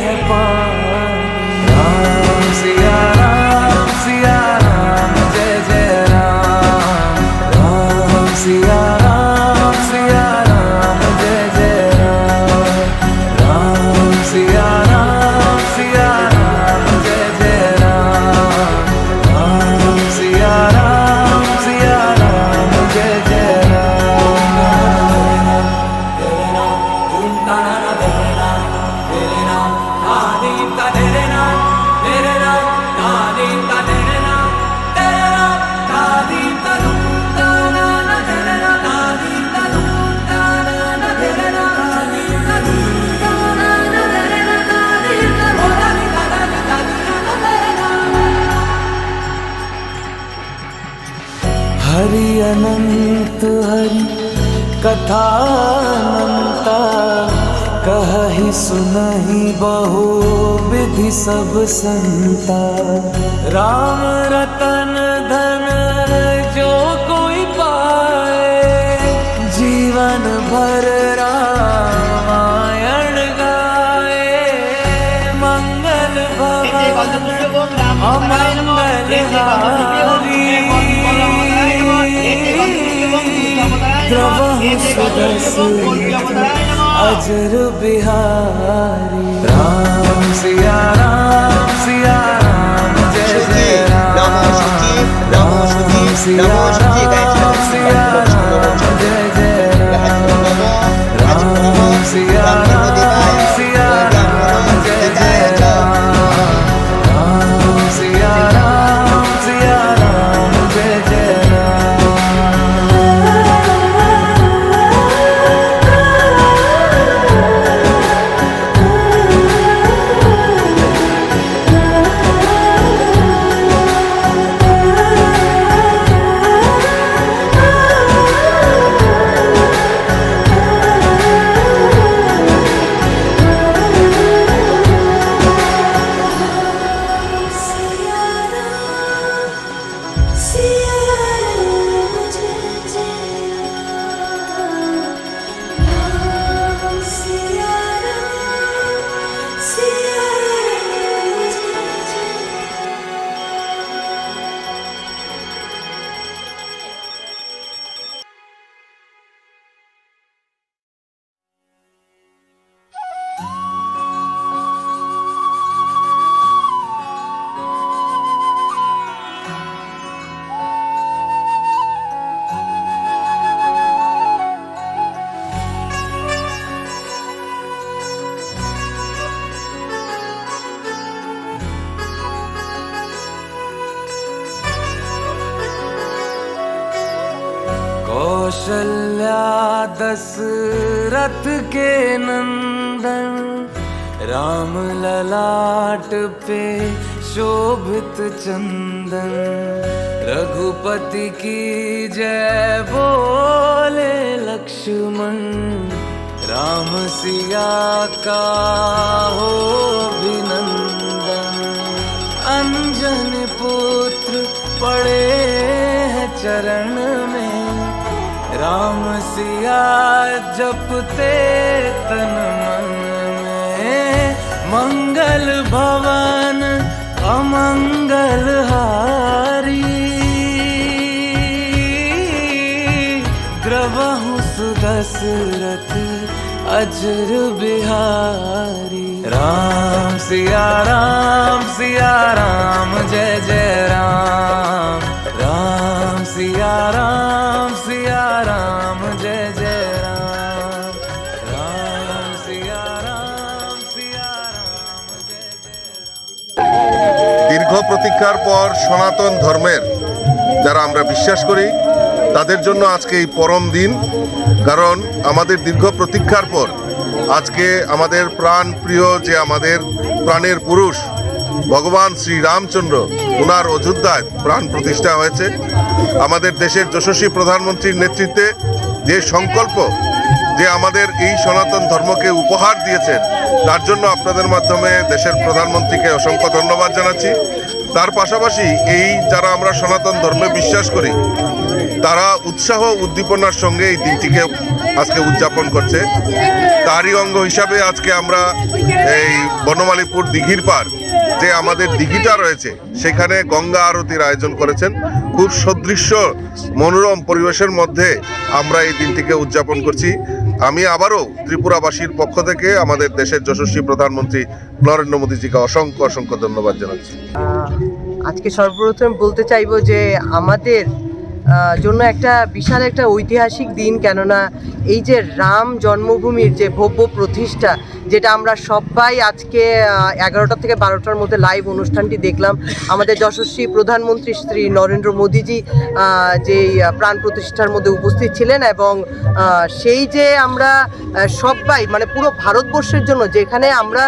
repõe. कथा अनंता कही सुनहि बहु विधि सब संता। राम रतन धन जो कोई पाए, जीवन भर रामायण गाए। मंगल भवन, अमंगल हारी। अजर बिहारी। राम सिया राम सिया कौशल्या दशरथ के नंदन राम ललाट पे शोभित चंदन। रघुपति की जय बोले लक्ष्मण, राम सिया का हो अभिनंदन। अंजन पुत्र पड़े हैं चरण में राम सिया जपते तन मन में मंगल भवन अमंगल हारी द्रवहु सुदशरथ अजर बिहारी राम सिया राम सिया राम जय जय राम প্রতীক্ষার পর সনাতন ধর্মের যারা আমরা বিশ্বাস করি, তাদের জন্য আজকে এই পরম দিন। কারণ আমাদের দীর্ঘ প্রতীক্ষার পর আজকে আমাদের প্রাণ প্রিয় যে আমাদের প্রাণের পুরুষ, ভগবান শ্রী রামচন্দ্র ওনার অযোধ্যায় প্রাণ প্রতিষ্ঠা হয়েছে। আমাদের দেশের যশস্বী প্রধানমন্ত্রীর নেতৃত্বে যে সংকল্প যে আমাদের এই সনাতন ধর্মকে উপহার দিয়েছেন, তার জন্য আপনাদের মাধ্যমে দেশের প্রধানমন্ত্রীকে অসংখ্য ধন্যবাদ জানাচ্ছি। তার পাশাপাশি এই যারা আমরা সনাতন ধর্মে বিশ্বাস করি, তারা উৎসাহ উদ্দীপনার সঙ্গে এই দিনটিকে আজকে উদযাপন করছে। তারই অঙ্গ হিসাবে আজকে আমরা এই বনমালীপুর দিঘির পার যে আমাদের দিঘিটা রয়েছে, সেখানে গঙ্গা আরতির আয়োজন করেছেন। খুব সদৃশ্য, মনোরম পরিবেশের মধ্যে আমরা এই দিনটিকে উদযাপন করছি। আমি আবারও ত্রিপুরাবাসীর পক্ষ থেকে আমাদের দেশের যশস্বী প্রধানমন্ত্রী নরেন্দ্র মোদীজিকে অসংখ্য অসংখ্য ধন্যবাদ জানাচ্ছি। আজকে সর্বপ্রথম বলতে চাইব যে আমাদের জন্য একটা বিশাল একটা ঐতিহাসিক দিন কেননা এই যে রাম জন্মভূমির যে ভব্য প্রতিষ্ঠা যেটা আমরা সবাই আজকে এগারোটা থেকে বারোটার মধ্যে লাইভ অনুষ্ঠানটি দেখলাম। আমাদের যশস্বী প্রধানমন্ত্রী শ্রী নরেন্দ্র মোদীজি যেই প্রাণ প্রতিষ্ঠার মধ্যে উপস্থিত ছিলেন এবং সেই যে আমরা সবাই মানে পুরো ভারতবর্ষের জন্য যেখানে আমরা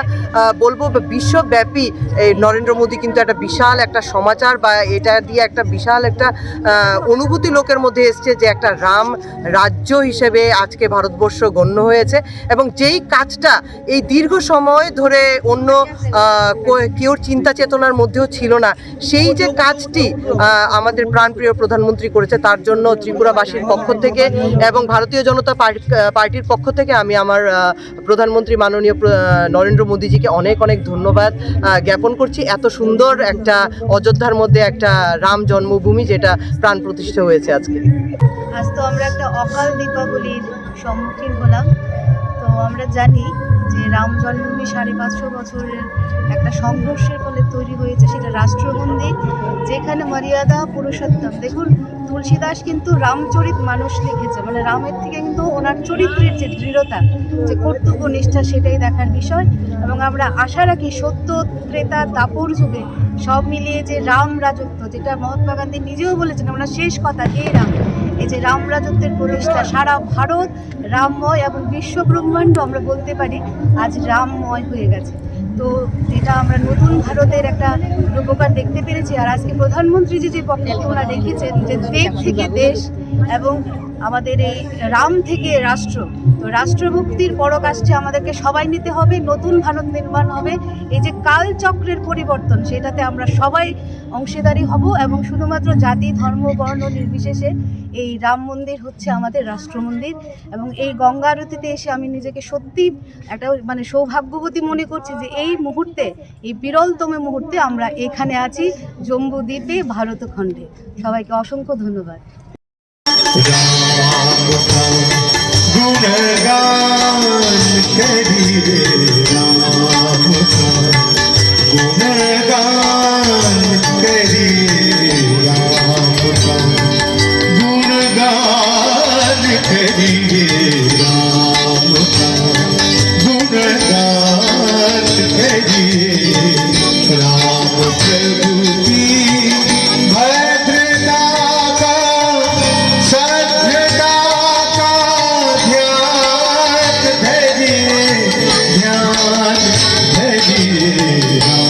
বলব বিশ্বব্যাপী এই নরেন্দ্র মোদী কিন্তু একটা বিশাল একটা সমাচার বা এটা দিয়ে একটা বিশাল একটা আহ, অনুভূতি লোকের মধ্যে এসছে যে একটা রাম রাজ্য হিসেবে আজকে ভারতবর্ষ গণ্য হয়েছে এবং যেই কাজটা এই দীর্ঘ সময় ধরে অন্য আহ, কো- কেউর চিন্তা চেতনার মধ্যেও ছিল না সেই যে কাজটি আমাদের প্রাণপ্রিয় প্রধানমন্ত্রী করেছে তার জন্য ত্রিপুরাবাসীর পক্ষ থেকে এবং ভারতীয় জনতা পার্টি- পার্টির পক্ষ থেকে আমি আমার প্রধানমন্ত্রী মাননীয় নরেন্দ্র মোদীজিকে অনেক অনেক ধন্যবাদ জ্ঞাপন করছি। এত সুন্দর একটা অযোধ্যার মধ্যে একটা রাম জন্মভূমি যেটা প্রাণ প্রতিষ্ঠা হয়েছে আজকে? আজ তো আমরা একটা অকাল দীপাবলির সম্মুখীন হলাম। তো আমরা জানি যে রাম জন্মভূমি সাড়ে পাঁচশো বছরের একটা সংঘর্ষের ফলে তৈরি হয়েছে সেটা রাষ্ট্র মন্দির যেখানে মর্যাদা পুরুষোত্তম। দেখুন তুলসীদাস কিন্তু রামচরিত মানুষ লিখেছে। মানে রামের থেকে কিন্তু ওনার চরিত্রের যে দৃঢ়তা, যে কর্তব্য, নিষ্ঠা, সেটাই দেখার বিষয়। এবং আমরা আশা রাখি সত্য, ত্রেতা দাপর যুগে সব মিলিয়ে যে রাম রাজত্ব, যেটা মহাত্মা গান্ধী নিজেও বলেছেন, আমরা শেষ কথা, হে রাম, এই যে রাম রাজত্বের প্রতিষ্ঠা সারা ভারত রামময় এবং বিশ্ব ব্রহ্মাণ্ড আমরা বলতে পারি, আজ রামময় হয়ে গেছে। তো এটা আমরা ভারতের একটা রূপকার দেখতে পেরেছি। আর আজকে প্রধানমন্ত্রী যে যে বক্তব্য ওনারা রেখেছেন যে দেশ থেকে দেশ এবং আমাদের এই রাম থেকে রাষ্ট্র। তো রাষ্ট্রভক্তির কাজটি আমাদেরকে সবাই নিতে হবে, নতুন ভারত নির্মাণ হবে। এই যে কালচক্রের পরিবর্তন, সেটাতে আমরা সবাই অংশীদারি হব এবং শুধুমাত্র জাতি, ধর্ম, বর্ণ নির্বিশেষে এই রাম মন্দির হচ্ছে আমাদের রাষ্ট্র মন্দির। এবং এই গঙ্গা আরতিতে এসে আমি নিজেকে সত্যি একটা মানে সৌভাগ্যবতী মনে করছি যে এই মুহূর্তে, এই বিরলতম মুহূর্তে আমরা এখানে আছি, জম্বুদ্বীপে, ভারতখণ্ডে। সবাইকে অসংখ্য ধন্যবাদ। राम गुणगान शरीरे Yeah.